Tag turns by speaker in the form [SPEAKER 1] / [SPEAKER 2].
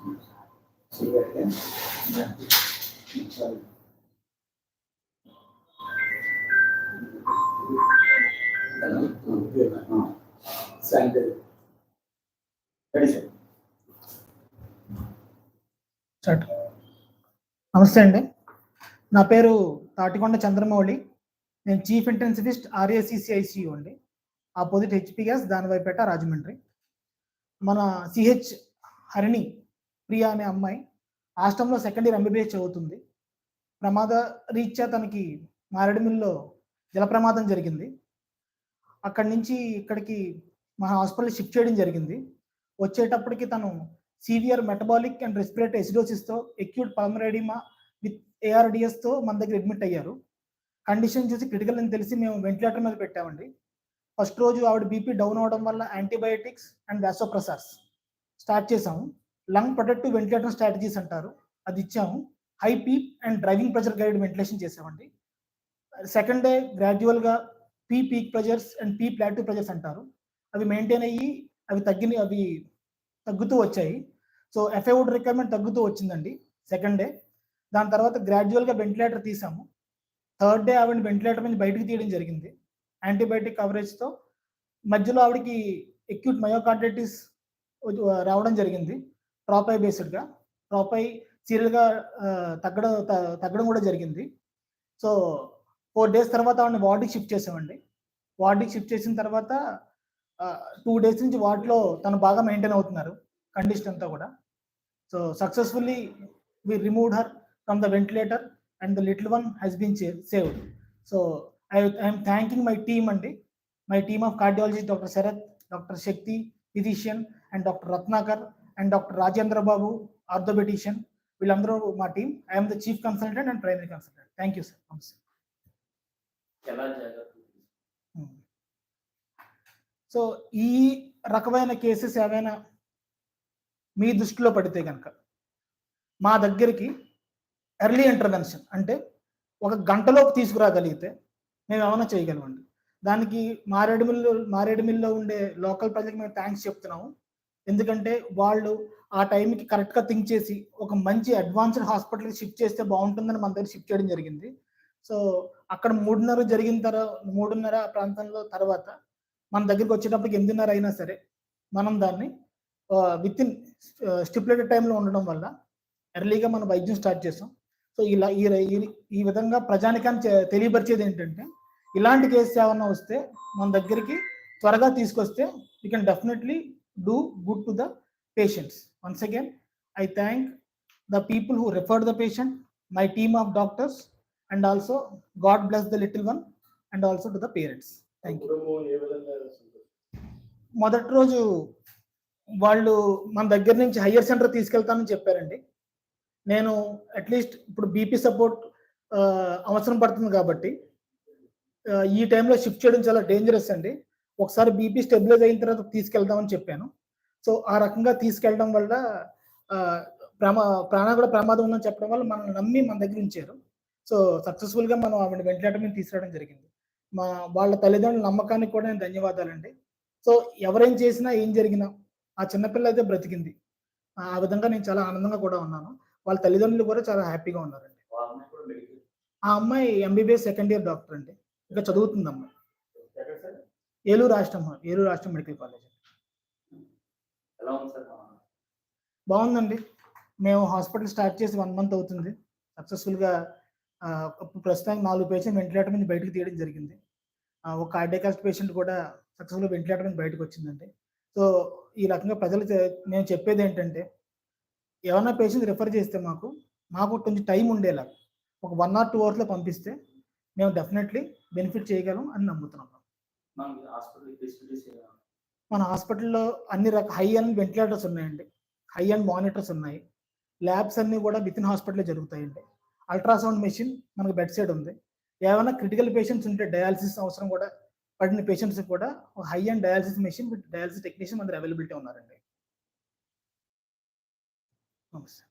[SPEAKER 1] Sanitary ready sir
[SPEAKER 2] start నమస్తే అండి. నా పేరు తాటికొండ చంద్రమౌళి. నేను చీఫ్ ఇంటెన్సివిస్ట్ ఆర్ఏసిసిఐసియు అండి. ఆపోజిట్ హెచ్పి గ్యాస్ దానివైపేట రాజమండ్రి. మన సిహెచ్ హరిణి ప్రియా అనే అమ్మాయి ఆశ్రమంలో సెకండ్ ఇయర్ ఎంబీబీఎస్ చదువుతుంది. ప్రమాద రీత్యా తనకి మారేడుమిల్లో జలప్రమాదం జరిగింది. అక్కడి నుంచి ఇక్కడికి మా హాస్పిటల్ షిఫ్ట్ చేయడం జరిగింది. వచ్చేటప్పటికి తను సీవియర్ మెటబాలిక్ అండ్ రెస్పిరేటరీ ఎసిడోసిస్తో ఎక్యూట్ పల్మరేడిమా విత్ ఏఆర్డిఎస్తో మన దగ్గర అడ్మిట్ అయ్యారు. కండిషన్ చూసి క్రిటికల్ అని తెలిసి మేము వెంటిలేటర్ మీద పెట్టామండి. ఫస్ట్ రోజు ఆవిడ బీపీ డౌన్ అవడం వల్ల యాంటీబయాటిక్స్ అండ్ వ్యాసోప్రసార్స్ స్టార్ట్ చేసాము లంగ్ ప్రొటెక్టివ్ వెంటిలేటర్ స్ట్రాటజీస్ అంటారు. అది ఇచ్చాము. High PEEP and driving pressure guide ventilation చేసామండి. సెకండ్ డే గ్రాడ్యువల్గా P peak pressures and P plateau pressures అంటారు. అవి మెయింటైన్ అయ్యి అవి తగ్గిన అవి తగ్గుతూ వచ్చాయి. సో ఎఫ్ఐవుడ్ రిక్వైర్మెంట్ తగ్గుతూ వచ్చిందండి సెకండ్ డే. దాని తర్వాత గ్రాడ్యువల్గా వెంటిలేటర్ తీసాము. థర్డ్ డే ఆవిడ వెంటిలేటర్ నుంచి బయటకు తీయడం జరిగింది. యాంటీబయాటిక్ కవరేజ్తో మధ్యలో ఆవిడకి ఎక్యూట్ మయోకార్డైటిస్ రావడం జరిగింది. ట్రాపై బేస్డ్గా ట్రాపై సీరియల్గా తగ్గడం త- తగ్గడం కూడా జరిగింది. సో ఫోర్ డేస్ తర్వాత ఆవిడని వార్డుకి షిఫ్ట్ చేసామండి వార్డుకి షిఫ్ట్ చేసిన తర్వాత టూ డేస్ నుంచి వార్డులో తను బాగా మెయింటైన్ అవుతున్నారు కండిషన్ అంతా కూడా. So successfully we remove her from the ventilator and the little one he's been saved so I I'm thanking my team అండి. My team of cardiology doctor Sharath doctor Shakti physician and doctor Ratnakar and doctor Rajendra Babu ఆర్థోబెటిషియన్ వీళ్ళందరూ మా team I'm the chief consultant and primary consultant thank you sir నమస్తే so ఈ రకమైన cases ఏవైనా మీ దృష్టిలో పడితే కనుక మా దగ్గరికి ఎర్లీ ఇంటర్వెన్షన్ అంటే ఒక గంటలోపు తీసుకురాగలిగితే మేము ఏమైనా చేయగలమండి. దానికి మారేడుమిల్లు మారేడుమిల్లో ఉండే లోకల్ ప్రజలకు మేము థ్యాంక్స్ చెప్తున్నాము. ఎందుకంటే వాళ్ళు ఆ టైంకి కరెక్ట్గా థింక్ చేసి ఒక మంచి అడ్వాన్స్డ్ హాస్పిటల్కి షిఫ్ట్ చేస్తే బాగుంటుందని మన దగ్గర షిఫ్ట్ చేయడం జరిగింది. సో అక్కడ మూడున్నర జరిగిన తర్వాత మూడున్నర ప్రాంతంలో తర్వాత మన దగ్గరికి వచ్చేటప్పటికి ఎనిమిదిన్నర అయినా సరే మనం దాన్ని విత్ ఇన్ స్టిపులేటెడ్ టైంలో ఉండడం వల్ల ఎర్లీగా మనం వైద్యం స్టార్ట్ చేసాం. సో ఇలా ఈ ఈ- విధంగా ప్రజానికాన్ని తెలియపరిచేది ఏంటంటే ఇలాంటి కేసు ఏమన్నా వస్తే మన దగ్గరికి త్వరగా తీసుకొస్తే you can definitely do good to the patients once again I thank the people who referred the patient my team of doctors and also God bless the little one and also to the parents thank you? మొదటి రోజు వాళ్ళు మన దగ్గర నుంచి higher centre తీసుకెళ్తానని చెప్పారండి. నేను at least ఇప్పుడు BP support అవసరం పడుతుంది కాబట్టి ఈ టైంలో షిఫ్ట్ చేయడం చాలా డేంజరస్ అండి. ఒకసారి బీపీ స్టెబిలైజ్ అయిన తర్వాత తీసుకెళ్దామని చెప్పాను. సో ఆ రకంగా తీసుకెళ్ళడం వల్ల ప్రమా ప్రాణా కూడా ప్రమాదం ఉందని చెప్పడం వల్ల మనల్ని నమ్మి మన దగ్గర ఉంచారు. సో సక్సెస్ఫుల్గా మనం ఆవిడ వెంటిలేటర్ మీద తీసుకురావడం జరిగింది. మా వాళ్ళ తల్లిదండ్రుల నమ్మకానికి కూడా నేను ధన్యవాదాలండి. సో ఎవరేం చేసినా ఏం జరిగినా ఆ చిన్నపిల్ల అయితే బ్రతికింది. ఆ విధంగా నేను చాలా ఆనందంగా కూడా ఉన్నాను. వాళ్ళ తల్లిదండ్రులు కూడా చాలా హ్యాపీగా ఉన్నారండి. ఆ అమ్మాయి ఎంబీబీఎస్ సెకండ్ ఇయర్ డాక్టర్ అండి ఇంకా చదువుతుంది అమ్మాయి ఏలూరు రాష్ట్రం ఏలూరు రాష్ట్రం మెడికల్ కాలేజ్. బాగుందండి. మేము హాస్పిటల్ స్టార్ట్ చేసి వన్ మంత్ అవుతుంది. సక్సెస్ఫుల్గా ప్రస్తుతానికి నాలుగు పేషెంట్ వెంటిలేటర్ మీద బయటకు తీయడం జరిగింది. ఒక కార్డియాకాస్ట్ పేషెంట్ కూడా సక్సెస్ఫుల్గా వెంటిలేటర్ మీద బయటకు వచ్చిందండి. సో ఈ రకంగా ప్రజలు నేను చెప్పేది ఏంటంటే ఏమన్నా పేషెంట్ రిఫర్ చేస్తే మాకు మాకు కొంచెం టైం ఉండేలా. ఒక వన్ ఆర్ టూ అవర్స్లో పంపిస్తే మేము డెఫినెట్లీ బెనిఫిట్ చేయగలం అని నమ్ముతున్నాం. మన హాస్పిటల్లో అన్ని రకాల హై అండ్ వెంటిలేటర్స్ ఉన్నాయండి. హై అండ్ మానిటర్స్ ఉన్నాయి. ల్యాబ్స్ అన్ని కూడా విత్ ఇన్ హాస్పిటల్లో జరుగుతాయండి. అల్ట్రాసౌండ్ మెషిన్ మనకు బెడ్ సైడ్ ఉంది. ఏమైనా క్రిటికల్ పేషెంట్స్ ఉంటే డయాలసిస్ అవసరం కూడా పడిన పేషెంట్స్ కూడా high end dialysis machine with dialysis technician మన అవైలబిలిటీ ఉన్నారండి. నమస్తే.